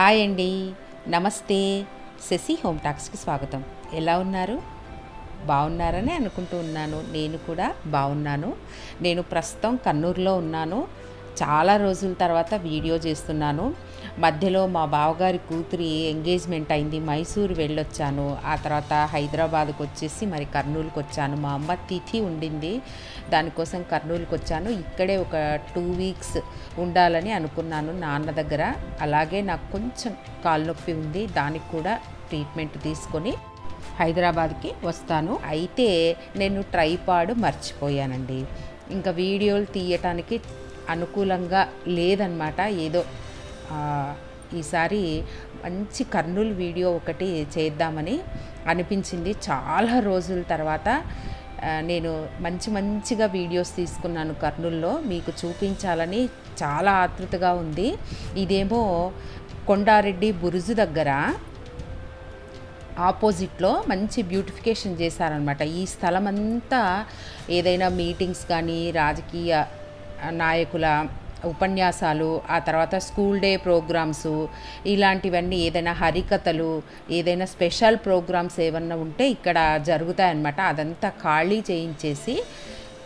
Hi అండి. నమస్తే. Shashi home టాక్స్కి స్వాగతం. ఎలా ఉన్నారు? బాగున్నారని అనుకుంటూ ఉన్నాను. నేను కూడా బాగున్నాను. నేను ప్రస్తుతం కన్నూరులో ఉన్నాను. చాలా రోజుల తర్వాత వీడియో చేస్తున్నాను. మధ్యలో మా బావగారి కూతురి ఎంగేజ్మెంట్ అయింది. మైసూరు వెళ్ళొచ్చాను. ఆ తర్వాత హైదరాబాద్కు వచ్చేసి మరి కర్నూలుకి వచ్చాను. మా అమ్మ తిథి ఉండింది. దానికోసం కర్నూలుకి వచ్చాను. ఇక్కడే ఒక టూ వీక్స్ ఉండాలని అనుకున్నాను నాన్న దగ్గర. అలాగే నాకు కొంచెం కాలు నొప్పి ఉంది. దానికి కూడా ట్రీట్మెంట్ తీసుకొని హైదరాబాద్కి వస్తాను. అయితే నేను ట్రైపాడ్ మర్చిపోయానండి. ఇంకా వీడియోలు తీయటానికి అనుకూలంగా లేదనమాట ఏదో ఈసారి మంచి కర్నూలు వీడియో ఒకటి చేద్దామని అనిపించింది. చాలా రోజుల తర్వాత నేను మంచి మంచిగా వీడియోస్ తీసుకున్నాను కర్నూల్లో. మీకు చూపించాలని చాలా ఆతృతగా ఉంది. ఇదేమో కొండారెడ్డి బురుజు దగ్గర ఆపోజిట్లో మంచి బ్యూటిఫికేషన్ చేశారనమాట ఈ స్థలం అంతా ఏదైనా మీటింగ్స్ కానీ రాజకీయ నాయకుల ఉపన్యాసాలు ఆ తర్వాత స్కూల్ డే ప్రోగ్రామ్స్ ఇలాంటివన్నీ ఏదైనా హరికథలు ఏదైనా స్పెషల్ ప్రోగ్రామ్స్ ఏమన్నా ఉంటే ఇక్కడ జరుగుతాయన్నమాట. అదంతా ఖాళీ చేయించేసి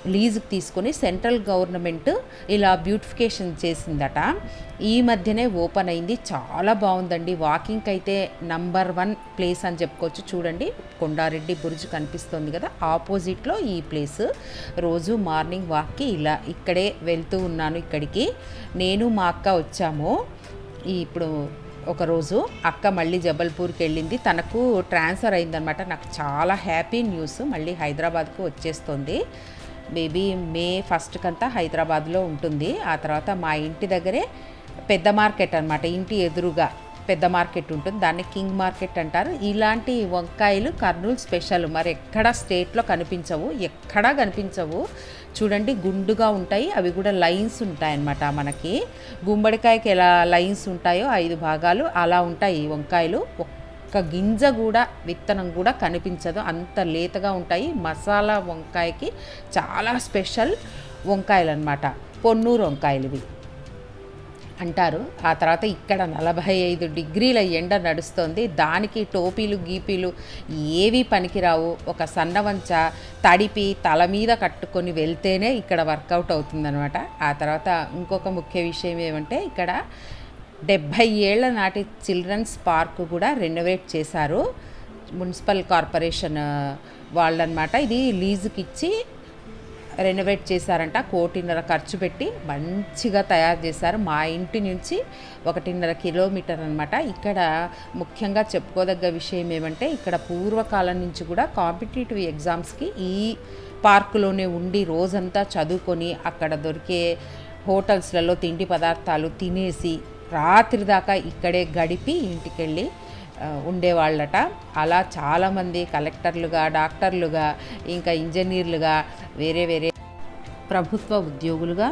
లీజుకి తీసుకొని సెంట్రల్ గవర్నమెంట్ ఇలా బ్యూటిఫికేషన్ చేసిందట. ఈ మధ్యనే ఓపెన్ అయింది. చాలా బాగుందండి. వాకింగ్కి అయితే నంబర్ వన్ ప్లేస్ అని చెప్పుకోవచ్చు. చూడండి కొండారెడ్డి బురుజు కనిపిస్తుంది కదా ఆపోజిట్లో ఈ ప్లేస్. రోజు మార్నింగ్ వాక్కి ఇలా ఇక్కడే వెళ్తూ ఉన్నాను ఇక్కడికి. నేను మా అక్క వచ్చాము. ఇప్పుడు ఒకరోజు అక్క మళ్ళీ జబల్పూర్కి వెళ్ళింది. తనకు ట్రాన్స్ఫర్ అయిందనమాట నాకు చాలా హ్యాపీ న్యూస్. మళ్ళీ హైదరాబాద్కు వచ్చేస్తుంది. మేబీ మే ఫస్ట్ కంతా హైదరాబాద్లో ఉంటుంది. ఆ తర్వాత మా ఇంటి దగ్గరే పెద్ద మార్కెట్ అనమాట ఇంటి ఎదురుగా పెద్ద మార్కెట్ ఉంటుంది. దాన్ని కింగ్ మార్కెట్ అంటారు. ఇలాంటి వంకాయలు కర్నూలు స్పెషల్ మరి ఎక్కడ స్టేట్లో కనిపించవు ఎక్కడా కనిపించవు. చూడండి గుండుగా ఉంటాయి. అవి కూడా లైన్స్ ఉంటాయి అన్నమాట మనకి. గుమ్మడికాయకి ఎలా లైన్స్ ఉంటాయో ఐదు భాగాలు అలా ఉంటాయి వంకాయలు. వంకాయలు ఒక్క గింజ కూడా విత్తనం కూడా కనిపించదు. అంత లేతగా ఉంటాయి. మసాలా వంకాయకి చాలా స్పెషల్ వంకాయలు అనమాట పొన్నూరు వంకాయలు ఇవి అంటారు ఆ తర్వాత ఇక్కడ నలభై ఐదు డిగ్రీల ఎండ నడుస్తుంది. దానికి టోపీలు గీపీలు ఏవి పనికిరావు. ఒక సన్నవంచ తడిపి తల మీద కట్టుకొని వెళ్తేనే ఇక్కడ వర్కౌట్ అవుతుందనమాట ఆ తర్వాత ఇంకొక ముఖ్య విషయం ఏమంటే ఇక్కడ డెబ్భై ఏళ్ళ నాటి చిల్డ్రన్స్ పార్క్ కూడా రెనోవేట్ చేశారు. మున్సిపల్ కార్పొరేషన్ వాళ్ళనమాట ఇది లీజుకి ఇచ్చి రెనోవేట్ చేశారంట. కోటిన్నర ఖర్చు పెట్టి మంచిగా తయారు చేశారు. మా ఇంటి నుంచి ఒకటిన్నర కిలోమీటర్ అనమాట ఇక్కడ ముఖ్యంగా చెప్పుకోదగ్గ విషయం ఏమంటే ఇక్కడ పూర్వకాలం నుంచి కూడా కాంపిటేటివ్ ఎగ్జామ్స్కి ఈ పార్కులోనే ఉండి రోజంతా చదువుకొని అక్కడ దొరికే హోటల్స్లలో తిండి పదార్థాలు తినేసి రాత్రి దాకా ఇక్కడే గడిపి ఇంటికెళ్ళి ఉండేవాళ్ళట. అలా చాలామంది కలెక్టర్లుగా డాక్టర్లుగా ఇంకా ఇంజనీర్లుగా వేరే వేరే ప్రభుత్వ ఉద్యోగులుగా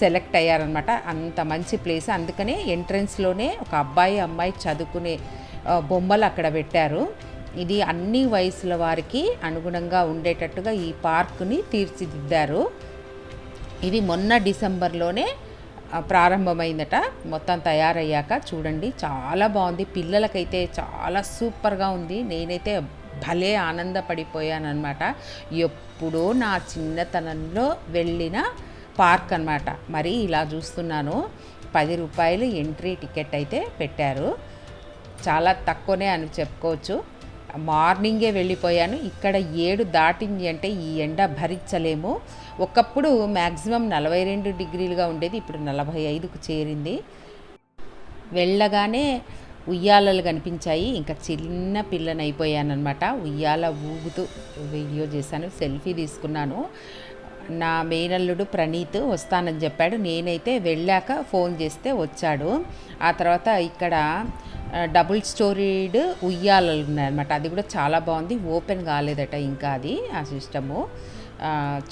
సెలెక్ట్ అయ్యారనమాట అంత మంచి ప్లేస్. అందుకనే ఎంట్రన్స్లోనే ఒక అబ్బాయి అమ్మాయి చదువుకునే బొమ్మలు అక్కడ పెట్టారు. ఇది అన్ని వయసుల వారికి అనుగుణంగా ఉండేటట్టుగా ఈ పార్కుని తీర్చిదిద్దారు. ఇది మొన్న డిసెంబర్లోనే ప్రారంభమైందట. మొత్తం తయారయ్యాక చూడండి చాలా బాగుంది. పిల్లలకైతే చాలా సూపర్గా ఉంది. నేనైతే భలే ఆనందపడిపోయాను అనమాట ఎప్పుడో నా చిన్నతనంలో వెళ్ళిన పార్క్ అనమాట మరి ఇలా చూస్తున్నాను. పది రూపాయలు ఎంట్రీ టికెట్ అయితే పెట్టారు. చాలా తక్కువనే అని చెప్పుకోవచ్చు. మార్నింగే వెళ్ళిపోయాను. ఇక్కడ ఏడు దాటింది అంటే ఈ ఎండ భరించలేము. ఒకప్పుడు మ్యాక్సిమం నలభై రెండు డిగ్రీలుగా ఉండేది ఇప్పుడు నలభై ఐదుకు చేరింది. వెళ్ళగానే ఉయ్యాలలు కనిపించాయి. ఇంకా చిన్న పిల్లని ఉయ్యాల ఊగుతూ వీడియో చేశాను సెల్ఫీ తీసుకున్నాను. నా మేనల్లుడు ప్రణీత్ వస్తానని చెప్పాడు. నేనైతే వెళ్ళాక ఫోన్ చేస్తే వచ్చాడు. ఆ తర్వాత ఇక్కడ డబుల్ స్టోరీడ్ ఉయ్యాలలు ఉన్నాయన్నమాట. అది కూడా చాలా బాగుంది. ఓపెన్ కాలేదట ఇంకా అది ఆ సిస్టము.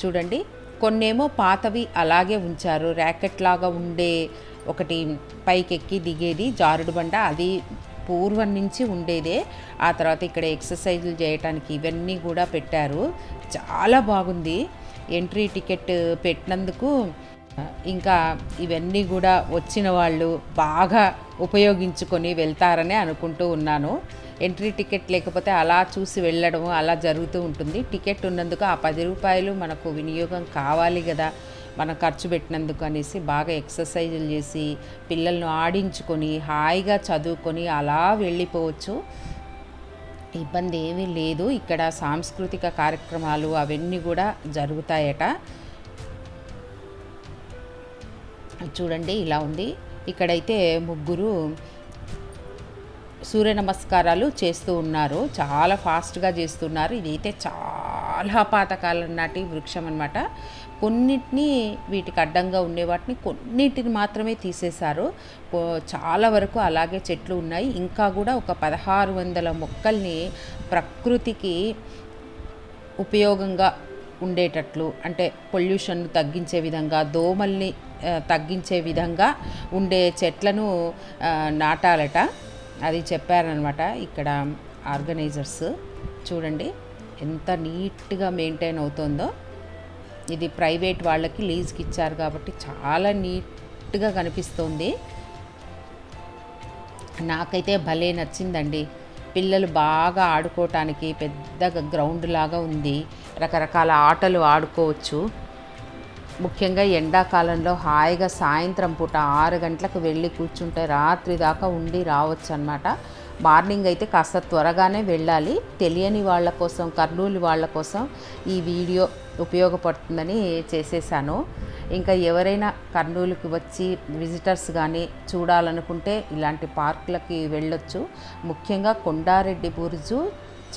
చూడండి. కొన్నేమో పాతవి అలాగే ఉంచారు. ర్యాకెట్ లాగా ఉండే ఒకటి పైకెక్కి దిగేది జారుడు బండ. అది పూర్వం నుంచి ఉండేదే. ఆ తర్వాత ఇక్కడ ఎక్సర్సైజులు చేయటానికి ఇవన్నీ కూడా పెట్టారు. చాలా బాగుంది. ఎంట్రీ టికెట్ పెట్టినందుకు ఇంకా ఇవన్నీ కూడా వచ్చిన వాళ్ళు బాగా ఉపయోగించుకొని వెళ్తారని అనుకుంటూ ఉన్నాను. ఎంట్రీ టికెట్ లేకపోతే అలా చూసి వెళ్ళడం అలా జరుగుతూ ఉంటుంది. టికెట్ ఉన్నందుకు ఆ పది రూపాయలు మనకు వినియోగం కావాలి కదా. మనం ఖర్చు పెట్టినందుకు అనేసి బాగా ఎక్సర్సైజులు చేసి పిల్లలను ఆడించుకొని హాయిగా చదువుకొని అలా వెళ్ళిపోవచ్చు. ఇబ్బంది ఏమీ లేదు. ఇక్కడ సాంస్కృతిక కార్యక్రమాలు అవన్నీ కూడా జరుగుతాయట. చూడండి ఇలా ఉంది. ఇక్కడైతే ముగ్గురు సూర్య నమస్కారాలు చేస్తూ ఉన్నారు. చాలా ఫాస్ట్గా చేస్తున్నారు. ఇదైతే చాలా పాతకాలం నాటి వృక్షం అనమాట కొన్నిటిని వీటికి అడ్డంగా ఉండే వాటిని కొన్నిటిని మాత్రమే తీసేశారు. చాలా వరకు అలాగే చెట్లు ఉన్నాయి. ఇంకా కూడా ఒక పదహారు వందల మొక్కల్ని ప్రకృతికి ఉపయోగంగా ఉండేటట్లు అంటే పొల్యూషన్ తగ్గించే విధంగా దోమల్ని తగ్గించే విధంగా ఉండే చెట్లను నాటాలట. అది చెప్పారనమాట ఇక్కడ ఆర్గనైజర్స్. చూడండి ఎంత నీట్గా మెయింటైన్ అవుతుందో. ఇది ప్రైవేట్ వాళ్ళకి లీజ్కి ఇచ్చారు కాబట్టి చాలా నీట్గా కనిపిస్తుంది. నాకైతే భలే నచ్చిందండి. పిల్లలు బాగా ఆడుకోవటానికి పెద్దగా గ్రౌండ్ లాగా ఉంది. రకరకాల ఆటలు ఆడుకోవచ్చు. ముఖ్యంగా ఎండాకాలంలో హాయిగా సాయంత్రం పూట ఆరు గంటలకు వెళ్ళి కూర్చుంటే రాత్రి దాకా ఉండి రావచ్చు అనమాట మార్నింగ్ అయితే కాస్త త్వరగానే వెళ్ళాలి. తెలియని వాళ్ళ కోసం కర్నూలు వాళ్ళ కోసం ఈ వీడియో ఉపయోగపడుతుందని చేసేసాను. ఇంకా ఎవరైనా కర్నూలుకి వచ్చి విజిటర్స్ కానీ చూడాలనుకుంటే ఇలాంటి పార్కులకి వెళ్ళొచ్చు. ముఖ్యంగా కొండారెడ్డి బురుజు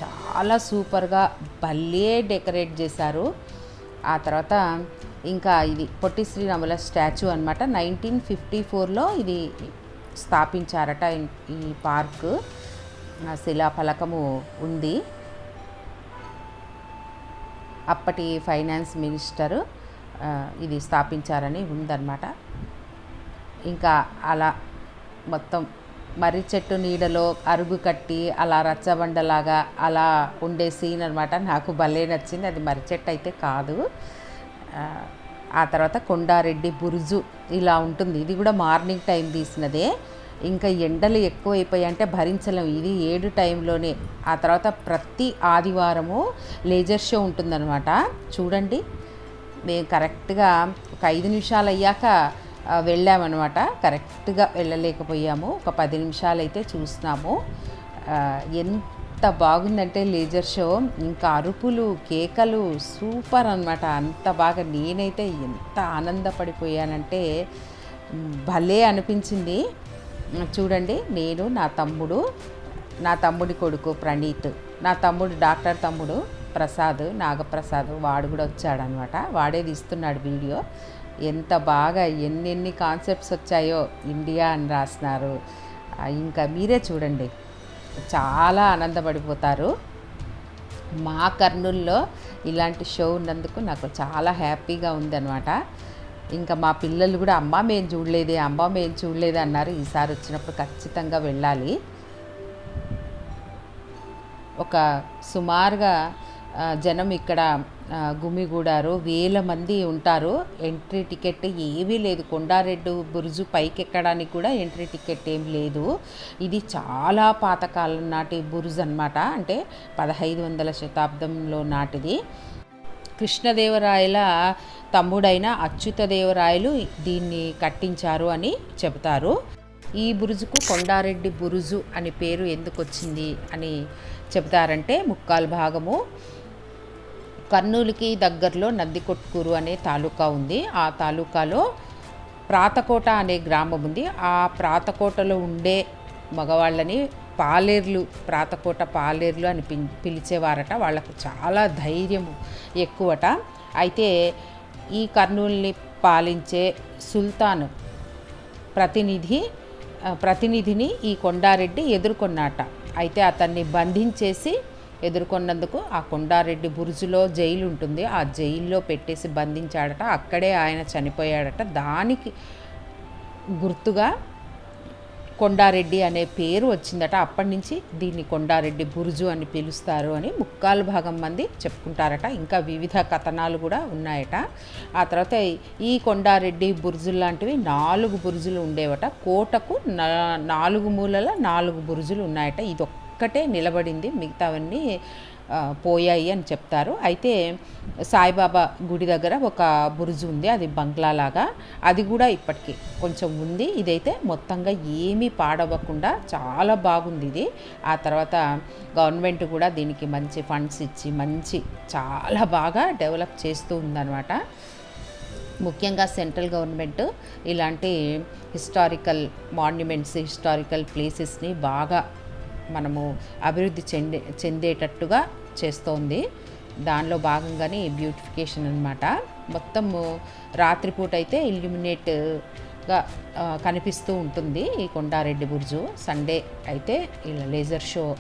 చాలా సూపర్గా భలే డెకరేట్ చేశారు. ఆ తర్వాత ఇంకా ఇది పొట్టి శ్రీరాముల స్టాచ్యూ అనమాట నైన్టీన్ ఫిఫ్టీ ఫోర్లో ఇది స్థాపించారట ఈ- పార్క్. శిలాఫలకము ఉంది. అప్పటి ఫైనాన్స్ మినిస్టరు ఇది స్థాపించారని ఉందన్నమాట. ఇంకా అలా మొత్తం మర్రి చెట్టు నీడలో అరుగు కట్టి అలా రచ్చబండలాగా అలా ఉండే సీన్ అనమాట నాకు భలే నచ్చింది. అది మర్రి చెట్టు అయితే కాదు. ఆ, తర్వాత కొండారెడ్డి బురుజు ఇలా ఉంటుంది. ఇది కూడా మార్నింగ్ టైం తీసినదే. ఇంకా ఎండలు ఎక్కువైపోయాయి అంటే భరించలేం. ఇది ఏడు టైంలోనే. ఆ తర్వాత ప్రతి ఆదివారము లేజర్ షో ఉంటుందన్నమాట. చూడండి. మేము కరెక్ట్గా ఒక ఐదు నిమిషాలు అయ్యాక వెళ్ళామన్నమాట. కరెక్ట్గా వెళ్ళలేకపోయాము. ఒక పది నిమిషాలు అయితే చూసినాము ఎంత బాగుందంటే లేజర్ షో. ఇంకా అరుపులు కేకలు సూపర్ అన్నమాట. అంత బాగా నేనైతే ఎంత ఆనందపడిపోయానంటే భలే అనిపించింది. చూడండి నేను నా తమ్ముడు నా తమ్ముడి కొడుకు ప్రణీత్ నా తమ్ముడు డాక్టర్ తమ్ముడు ప్రసాద్ నాగప్రసాద్ వాడు కూడా వచ్చాడనమాట వాడే తీస్తున్నాడు వీడియో. ఎంత బాగా ఎన్నెన్ని కాన్సెప్ట్స్ వచ్చాయో ఇండియా అని రాసినారు. ఇంకా మీరే చూడండి. చాలా ఆనందపడిపోతారు. మా కర్నూల్లో ఇలాంటి షో ఉన్నందుకు నాకు చాలా హ్యాపీగా ఉందన్నమాట. ఇంకా మా పిల్లలు కూడా అమ్మ మేము చూడలేదే అమ్మ మేము చూడలేదే అన్నారు. ఈసారి వచ్చినప్పుడు ఖచ్చితంగా వెళ్ళాలి. ఒక సుమారుగా జనం ఇక్కడ గుమిగూడారు. వేల మంది ఉంటారు. ఎంట్రీ టికెట్ ఏమీ లేదు. కొండారెడ్డి బురుజు పైకి ఎక్కడానికి కూడా ఎంట్రీ టికెట్ ఏం లేదు. ఇది చాలా పాతకాలం నాటి బురుజు అన్నమాట. అంటే పదహైదు వందల శతాబ్దంలో నాటిది. కృష్ణదేవరాయల తమ్ముడైన అచ్యుతదేవరాయలు దీన్ని కట్టించారు అని చెబుతారు. ఈ బురుజుకు కొండారెడ్డి బురుజు అని పేరు ఎందుకు వచ్చింది అని చెబుతారంటే ముక్కాలు భాగము. కర్నూలుకి దగ్గరలో నందికొట్కూరు అనే తాలూకా ఉంది. ఆ తాలూకాలో ప్రాతకోట అనే గ్రామం ఉంది. ఆ ప్రాతకోటలో ఉండే మగవాళ్ళని పాలేర్లు ప్రాతకోట పాలేర్లు అని పిం పిలిచేవారట. వాళ్ళకు చాలా ధైర్యం ఎక్కువట. అయితే ఈ కర్నూల్ని పాలించే సుల్తాన్ ప్రతినిధి ప్రతినిధిని ఈ కొండారెడ్డి ఎదుర్కొన్నాట. అయితే అతన్ని బంధించేసి ఎదుర్కొన్నందుకు ఆ కొండారెడ్డి బురుజులో జైలు ఉంటుంది ఆ జైల్లో పెట్టేసి బంధించాడట. అక్కడే ఆయన చనిపోయాడట. దానికి గుర్తుగా కొండారెడ్డి అనే పేరు వచ్చిందట. అప్పటి నుంచి దీన్ని కొండారెడ్డి బురుజు అని పిలుస్తారు అని ముక్కాలు భాగం మంది చెప్పుకుంటారట. ఇంకా వివిధ కథనాలు కూడా ఉన్నాయట. ఆ తర్వాత ఈ కొండారెడ్డి బురుజులు లాంటివి నాలుగు బురుజులు ఉండేవట. కోటకు నాలుగు మూలల నాలుగు బురుజులు ఉన్నాయట. ఇది ఒక్కటే నిలబడింది. మిగతావన్నీ పోయాయి అని చెప్తారు. అయితే సాయిబాబా గుడి దగ్గర ఒక బురుజు ఉంది. అది బంగ్లా లాగా అది కూడా ఇప్పటికీ కొంచెం ఉంది. ఇదైతే మొత్తంగా ఏమీ పాడవకుండా చాలా బాగుంది ఇది. ఆ తర్వాత గవర్నమెంట్ కూడా దీనికి మంచి ఫండ్స్ ఇచ్చి మంచి చాలా బాగా డెవలప్ చేస్తూ ఉందన్నమాట. ముఖ్యంగా సెంట్రల్ గవర్నమెంట్ ఇలాంటి హిస్టారికల్ మాన్యుమెంట్స్ హిస్టారికల్ ప్లేసెస్ని బాగా మనము అభివృద్ధి చెందే చెందేటట్టుగా చేస్తోంది. దానిలో భాగంగానే బ్యూటిఫికేషన్ అనమాట మొత్తము రాత్రిపూట అయితే ఇల్యూమినేట్గా కనిపిస్తూ ఉంటుంది ఈ కొండారెడ్డి బుర్జు. సండే అయితే ఇలా లేజర్ షో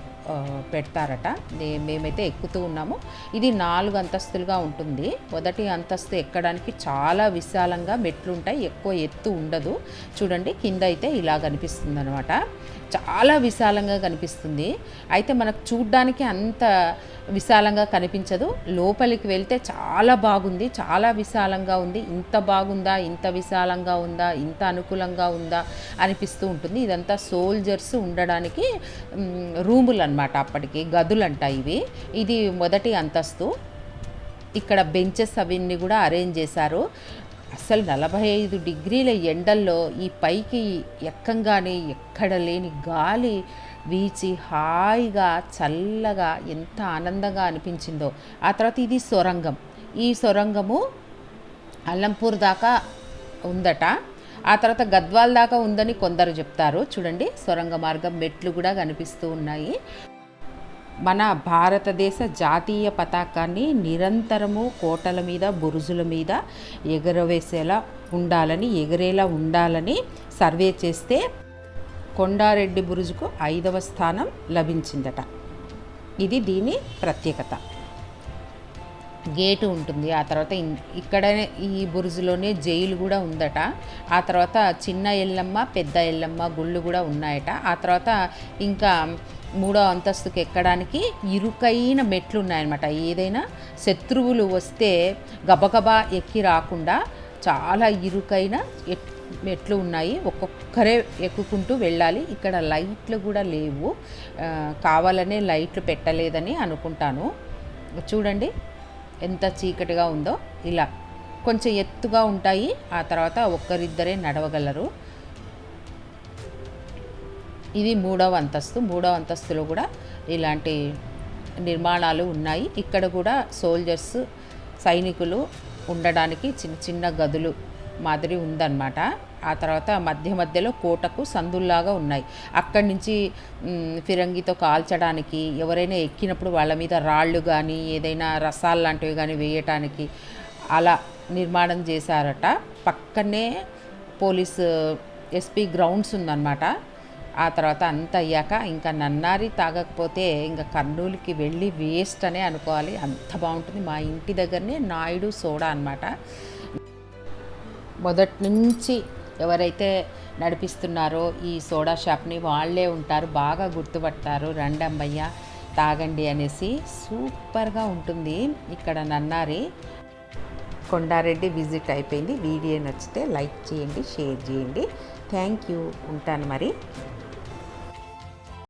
పెడతారట. నే- మేమైతే ఎక్కుతూ ఉన్నాము. ఇది నాలుగు అంతస్తులుగా ఉంటుంది. మొదటి అంతస్తు ఎక్కడానికి చాలా విశాలంగా మెట్లు ఉంటాయి ఎక్కువ ఎత్తు ఉండదు. చూడండి కింద అయితే ఇలా కనిపిస్తుంది అనమాట చాలా విశాలంగా కనిపిస్తుంది. అయితే మనకు చూడ్డానికి అంత విశాలంగా కనిపించదు. లోపలికి వెళ్తే చాలా బాగుంది. చాలా విశాలంగా ఉంది. ఇంత బాగుందా? ఇంత విశాలంగా ఉందా? ఇంత అనుకూలంగా ఉందా? అనిపిస్తూ ఉంటుంది. ఇదంతా సోల్జర్స్ ఉండడానికి రూములు అనమాట అప్పటికి. గదులు అంట ఇవి. ఇది మొదటి అంతస్తు. ఇక్కడ బెంచెస్ అవన్నీ కూడా అరేంజ్ చేశారు. అసలు నలభై ఐదు డిగ్రీల ఎండల్లో ఈ పైకి ఎక్కంగానే ఎక్కడ లేని గాలి వీచి హాయిగా చల్లగా ఎంత ఆనందంగా అనిపించిందో. ఆ తర్వాత ఇది సొరంగం. ఈ సొరంగము అల్లంపూర్ దాకా ఉందట. ఆ తర్వాత గద్వాల్ దాకా ఉందని కొందరు చెప్తారు. చూడండి సొరంగ మార్గం మెట్లు కూడా కనిపిస్తూ ఉన్నాయి. మన భారతదేశ జాతీయ పతాకాన్ని నిరంతరము కోటల మీద బురుజుల మీద ఎగరవేసేలా ఉండాలని ఎగరేలా ఉండాలని సర్వే చేస్తే కొండారెడ్డి బురుజుకు ఐదవ స్థానం లభించిందట. ఇది దీని ప్రత్యేకత. గేటు ఉంటుంది. ఆ తర్వాత ఇక్కడనే ఈ బురుజులోనే జైలు కూడా ఉందట. ఆ తర్వాత చిన్న ఎల్లమ్మ పెద్ద ఎల్లమ్మ గుళ్ళు కూడా ఉన్నాయట. ఆ తర్వాత ఇంకా మూడో అంతస్తుకి ఎక్కడానికి ఇరుకైన మెట్లు ఉన్నాయన్నమాట. ఏదైనా శత్రువులు వస్తే గబగబా ఎక్కి రాకుండా చాలా ఇరుకైన ఎట్- మెట్లు ఉన్నాయి. ఒక్కొక్కరే ఎక్కుకుంటూ వెళ్ళాలి. ఇక్కడ లైట్లు కూడా లేవు. కావాలనే లైట్లు పెట్టలేదని అనుకుంటాను. చూడండి ఎంత చీకటిగా ఉందో. ఇలా కొంచెం ఎత్తుగా ఉంటాయి. ఆ తర్వాత ఒక్కరిద్దరే నడవగలరు. ఇది మూడవ అంతస్తు. మూడవ అంతస్తులో కూడా ఇలాంటి నిర్మాణాలు ఉన్నాయి. ఇక్కడ కూడా సోల్జర్స్ సైనికులు ఉండడానికి చిన్న చిన్న గదులు మాదిరి ఉందన్నమాట. ఆ తర్వాత మధ్య మధ్యలో కోటకు సందుల్లాగా ఉన్నాయి. అక్కడి నుంచి ఫిరంగితో కాల్చడానికి ఎవరైనా ఎక్కినప్పుడు వాళ్ళ మీద రాళ్ళు కానీ ఏదైనా రసాలు లాంటివి కానీ వేయటానికి అలా నిర్మాణం చేశారట. పక్కనే పోలీస్ ఎస్పీ గ్రౌండ్స్ ఉందన్నమాట. ఆ తర్వాత అంత అయ్యాక ఇంకా నన్నారి తాగకపోతే ఇంకా కర్నూలుకి వెళ్ళి వేస్ట్ అనే అనుకోవాలి. అంత బాగుంటుంది మా ఇంటి దగ్గరనే నాయుడు సోడా అన్నమాట. మొదటి నుంచి ఎవరైతే నడిపిస్తున్నారో ఈ సోడా షాప్ని వాళ్ళే ఉంటారు బాగా గుర్తుపడతారు. రండమ్మయ్య తాగండి అనేసి సూపర్గా ఉంటుంది. ఇక్కడ నన్నారి కొండారెడ్డి విజిట్ అయిపోయింది. వీడియో నచ్చితే లైక్ చేయండి షేర్ చేయండి. Thank you. ఉంటాను మరి.